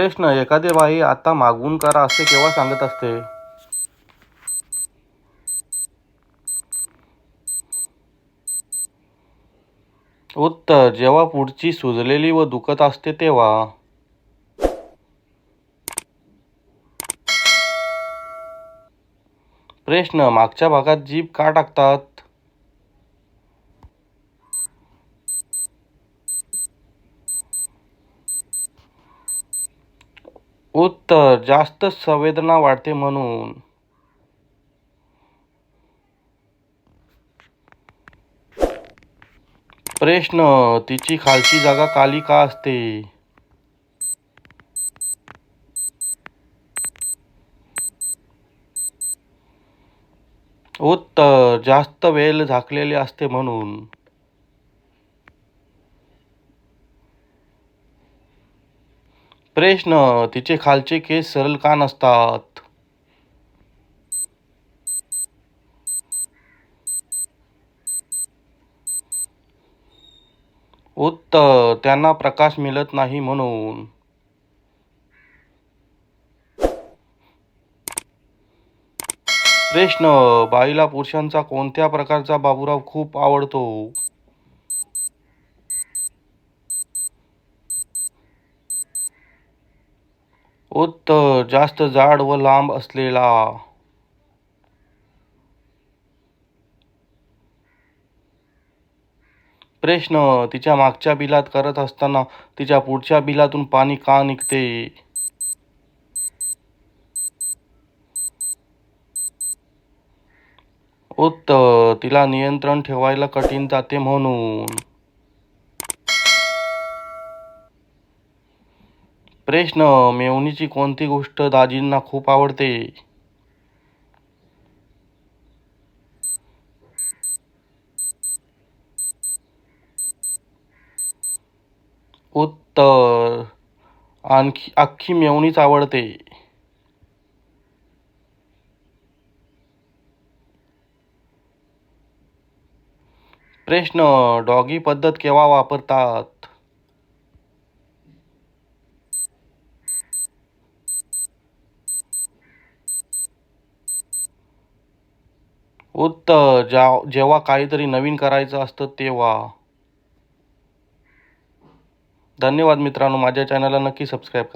प्रश्न एखादी बाई आता मागून करा असे केव्हा सांगत असते? उत्तर जेव्हा पुढची सुजलेली व दुखत असते तेव्हा. प्रश्न मागच्या भागात जीभ का टाकतात? उत्तर जास्त संवेदना वाढते म्हणून. प्रश्न तिची खालची जागा काली का असते? उत्तर जास्त वेळ झाकलेले असते म्हणून. प्रश्न तिचे खालचे केस सरळ का नसतात? उत्तर त्यांना प्रकाश मिळत नाही म्हणून. प्रश्न बाईला पुरुषांचा कोणत्या प्रकारचा बाबुराव खूप आवडतो? उत्तर जास्त जाड व लांब असलेला. प्रश्न तिच्या मागच्या बिलात करत असताना तिच्या पुढच्या बिलातून पाणी का निघते? उत्तर तिला नियंत्रण ठेवायला कठीण जाते म्हणून. प्रश्न मेवणीची कोणती गोष्ट दाजींना खूप आवडते? उत्तर आणखी अख्खी मेवणीच आवडते. प्रश्न डॉगी पद्धत केव्हा वापरतात? उत्तर ज्या जेव्हा काहीतरी नवीन करायचं असतं तेव्हा. धन्यवाद मित्रांनो माझ्या चॅनलला नक्की सबस्क्राईब करा.